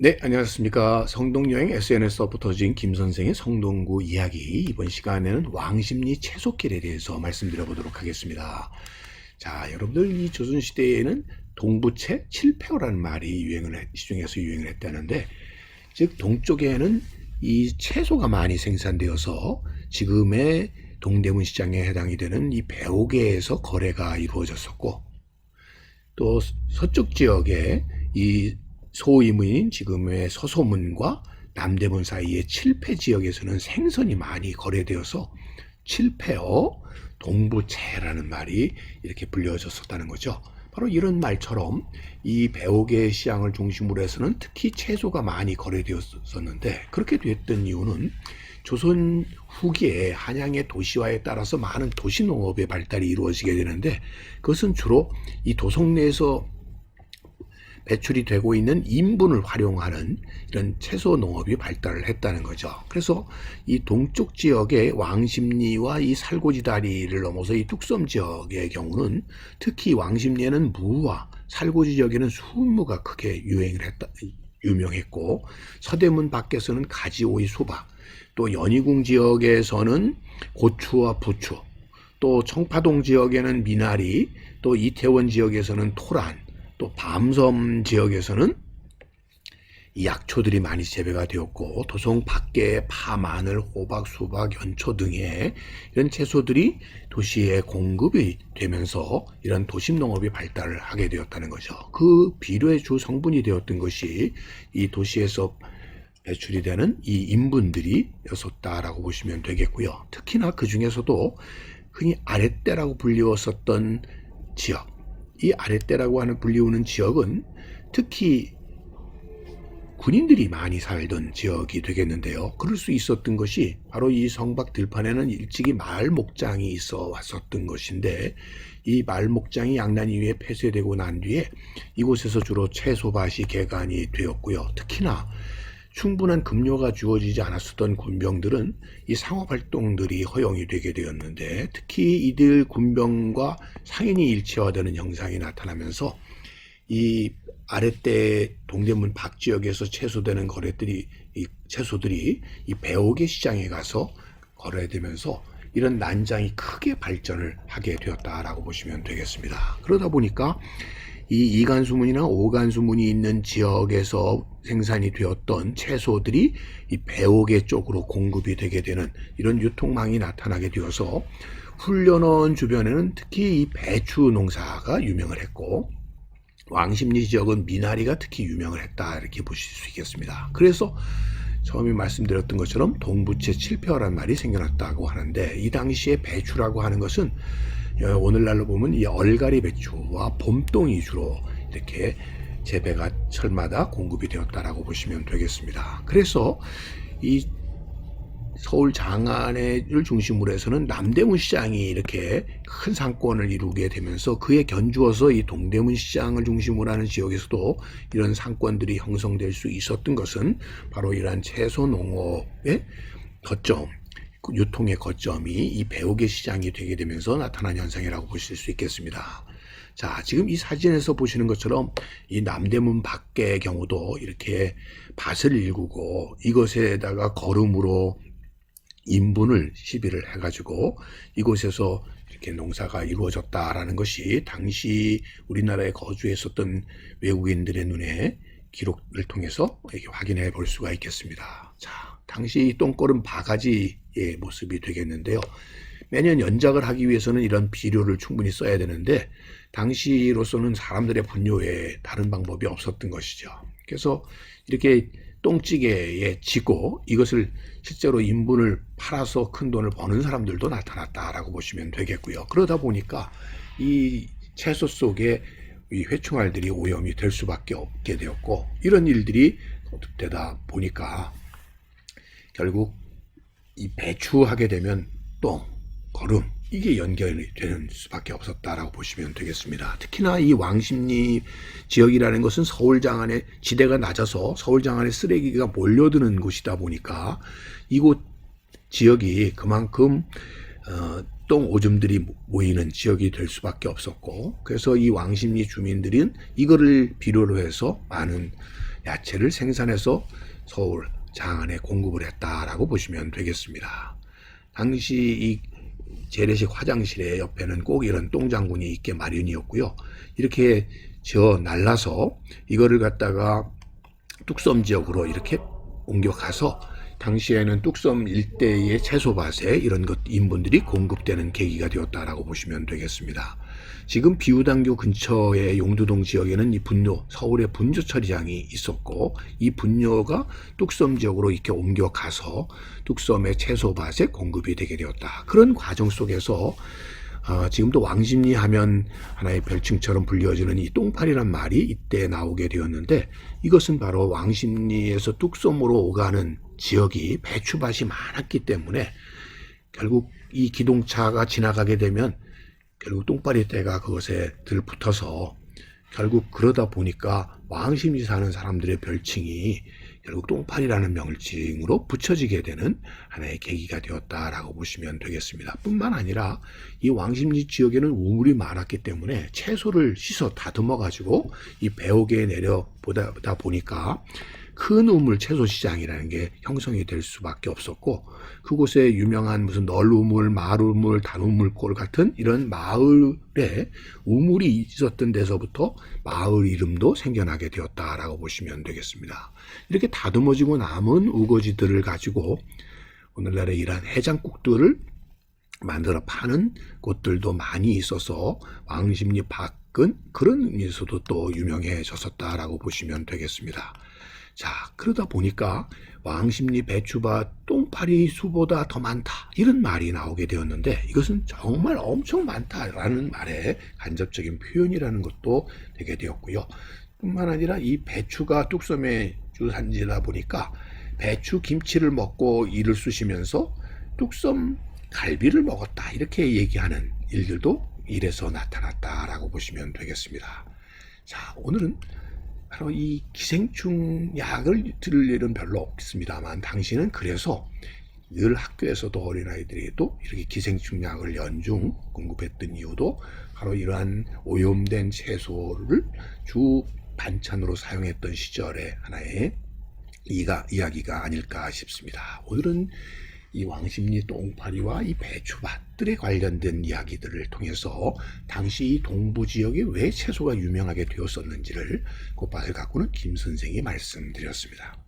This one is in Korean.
네, 안녕하십니까. 성동여행 SNS부터 터진 김선생의 성동구 이야기. 이번 시간에는 왕십리 채소길에 대해서 말씀드려보도록 하겠습니다. 자, 여러분들 이 조선시대에는 동부채 칠패어라는 말이 유행을, 했, 시중에서 유행을 했다는데, 즉, 동쪽에는 이 채소가 많이 생산되어서 지금의 동대문 시장에 해당이 되는 이 배옥에서 거래가 이루어졌었고, 또 서쪽 지역에 이 소이문인 지금의 서소문과 남대문 사이의 칠패 지역에서는 생선이 많이 거래되어서 칠패어 동부채라는 말이 이렇게 불려졌었다는 거죠. 바로 이런 말처럼 이 배옥의 시장을 중심으로 해서는 특히 채소가 많이 거래되었었는데 그렇게 됐던 이유는 조선 후기에 한양의 도시화에 따라서 많은 도시농업의 발달이 이루어지게 되는데 그것은 주로 이 도성 내에서 배출이 되고 있는 인분을 활용하는 이런 채소 농업이 발달을 했다는 거죠. 그래서 이 동쪽 지역의 왕십리와 이 살고지 다리를 넘어서 이 뚝섬 지역의 경우는 특히 왕십리에는 무와 살고지 지역에는 수무가 크게 유행을 했다, 유명했고 서대문 밖에서는 가지, 오이, 수박, 또 연희궁 지역에서는 고추와 부추, 또 청파동 지역에는 미나리, 또 이태원 지역에서는 토란, 또 밤섬 지역에서는 이 약초들이 많이 재배가 되었고 도성 밖에 파, 마늘, 호박, 수박, 연초 등의 이런 채소들이 도시에 공급이 되면서 이런 도심 농업이 발달을 하게 되었다는 거죠. 그 비료의 주 성분이 되었던 것이 이 도시에서 배출이 되는 이 인분들이었었다라고 보시면 되겠고요. 특히나 그 중에서도 흔히 아랫대라고 불리웠었던 지역, 이 아랫대라고 하는 불리우는 지역은 특히 군인들이 많이 살던 지역이 되겠는데요. 그럴 수 있었던 것이 바로 이 성박 들판에는 일찍이 마을 목장이 있어 왔었던 것인데 이 마을 목장이 양난 이후에 폐쇄되고 난 뒤에 이곳에서 주로 채소밭이 개간이 되었고요. 특히나 충분한 급료가 주어지지 않았었던 군병들은 이 상업 활동들이 허용이 되게 되었는데 특히 이들 군병과 상인이 일체화되는 형상이 나타나면서 이 아랫대 동대문 밖 지역에서 채소되는 거래들이 이 채소들이 이 배옥의 시장에 가서 거래되면서 이런 난장이 크게 발전을 하게 되었다라고 보시면 되겠습니다. 그러다 보니까 이 이간수문이나 오간수문이 있는 지역에서 생산이 되었던 채소들이 이 배옥의 쪽으로 공급이 되게 되는 이런 유통망이 나타나게 되어서 훈련원 주변에는 특히 이 배추 농사가 유명을 했고 왕십리 지역은 미나리가 특히 유명을 했다 이렇게 보실 수 있겠습니다. 그래서 처음에 말씀드렸던 것처럼 동부채 칠표라는 말이 생겨났다고 하는데 이 당시에 배추라고 하는 것은 오늘날로 보면 이 얼갈이 배추와 봄동이 주로 이렇게 재배가 철마다 공급이 되었다라고 보시면 되겠습니다. 그래서 이 서울 장안을 중심으로 해서는 남대문 시장이 이렇게 큰 상권을 이루게 되면서 그에 견주어서 이 동대문 시장을 중심으로 하는 지역에서도 이런 상권들이 형성될 수 있었던 것은 바로 이러한 채소 농업의 거점, 유통의 거점이 이 배옥의 시장이 되게 되면서 나타난 현상이라고 보실 수 있겠습니다. 자, 지금 이 사진에서 보시는 것처럼 이 남대문 밖의 경우도 이렇게 밭을 일구고 이것에다가 걸음으로 인분을 시비를 해가지고 이곳에서 이렇게 농사가 이루어졌다라는 것이 당시 우리나라에 거주했었던 외국인들의 눈에 기록을 통해서 이렇게 확인해 볼 수가 있겠습니다. 자, 당시 똥꼬른 바가지의 모습이 되겠는데요. 매년 연작을 하기 위해서는 이런 비료를 충분히 써야 되는데 당시로서는 사람들의 분뇨에 다른 방법이 없었던 것이죠. 그래서 이렇게 똥찌개에 지고 이것을 실제로 인분을 팔아서 큰 돈을 버는 사람들도 나타났다라고 보시면 되겠고요. 그러다 보니까 이 채소 속에 이 회충알들이 오염이 될 수밖에 없게 되었고 이런 일들이 되다 보니까 결국 이 배추하게 되면 똥, 거름 이게 연결이 되는 수밖에 없었다라고 보시면 되겠습니다. 특히나 이 왕십리 지역이라는 것은 서울 장안의 지대가 낮아서 서울 장안의 쓰레기가 몰려드는 곳이다 보니까 이곳 지역이 그만큼 어, 똥 오줌들이 모이는 지역이 될 수밖에 없었고 그래서 이 왕십리 주민들은 이거를 필요로 해서 많은 야채를 생산해서 서울 장안에 공급을 했다라고 보시면 되겠습니다. 당시 이 재래식 화장실의 옆에는 꼭 이런 똥장군이 있게 마련이었고요. 이렇게 저 날라서 이거를 갖다가 뚝섬 지역으로 이렇게 옮겨가서 당시에는 뚝섬 일대의 채소밭에 이런 것 인분들이 공급되는 계기가 되었다라고 보시면 되겠습니다. 지금 비우당교 근처의 용두동 지역에는 이 분뇨, 서울의 분뇨 처리장이 있었고 이 분뇨가 뚝섬 지역으로 이렇게 옮겨가서 뚝섬의 채소밭에 공급이 되게 되었다. 그런 과정 속에서 어, 지금도 왕십리 하면 하나의 별칭처럼 불려지는 이 똥파리란 말이 이때 나오게 되었는데 이것은 바로 왕십리에서 뚝섬으로 오가는 지역이 배추밭이 많았기 때문에 결국 이 기동차가 지나가게 되면 결국 똥파리 떼가 그것에 들붙어서 결국 그러다 보니까 왕십리 사는 사람들의 별칭이 결국 똥파리라는 명칭으로 붙여지게 되는 하나의 계기가 되었다라고 보시면 되겠습니다. 뿐만 아니라 이 왕십리 지역에는 우물이 많았기 때문에 채소를 씻어 다듬어 가지고 이 배옥에 내려 보다 보니까 큰 우물 채소 시장이라는 게 형성이 될 수밖에 없었고 그곳에 유명한 무슨 널 우물, 마루물, 단 우물골 같은 이런 마을에 우물이 있었던 데서부터 마을 이름도 생겨나게 되었다라고 보시면 되겠습니다. 이렇게 다듬어지고 남은 우거지들을 가지고 오늘날의 이러한 해장국들을 만들어 파는 곳들도 많이 있어서 왕십리 밖은 그런 의미에서도 또 유명해졌었다라고 보시면 되겠습니다. 자, 그러다 보니까 왕십리 배추밭 똥파리 수보다 더 많다. 이런 말이 나오게 되었는데 이것은 정말 엄청 많다라는 말의 간접적인 표현이라는 것도 되게 되었고요. 뿐만 아니라 이 배추가 뚝섬의 주산지다 보니까 배추 김치를 먹고 이를 쑤시면서 뚝섬 갈비를 먹었다. 이렇게 얘기하는 일들도 일에서 나타났다라고 보시면 되겠습니다. 자, 오늘은 바로 이 기생충 약을 들을 일은 별로 없습니다만 당신은 그래서 늘 학교에서도 어린아이들에게도 이렇게 기생충 약을 연중 공급했던 이유도 바로 이러한 오염된 채소를 주 반찬으로 사용했던 시절의 하나의 이가, 이야기가 아닐까 싶습니다. 오늘은 이 왕십리 똥파리와 이 배추밭들에 관련된 이야기들을 통해서 당시 이 동부 지역에 왜 채소가 유명하게 되었었는지를 곧밭을 가꾸는 김 선생이 말씀드렸습니다.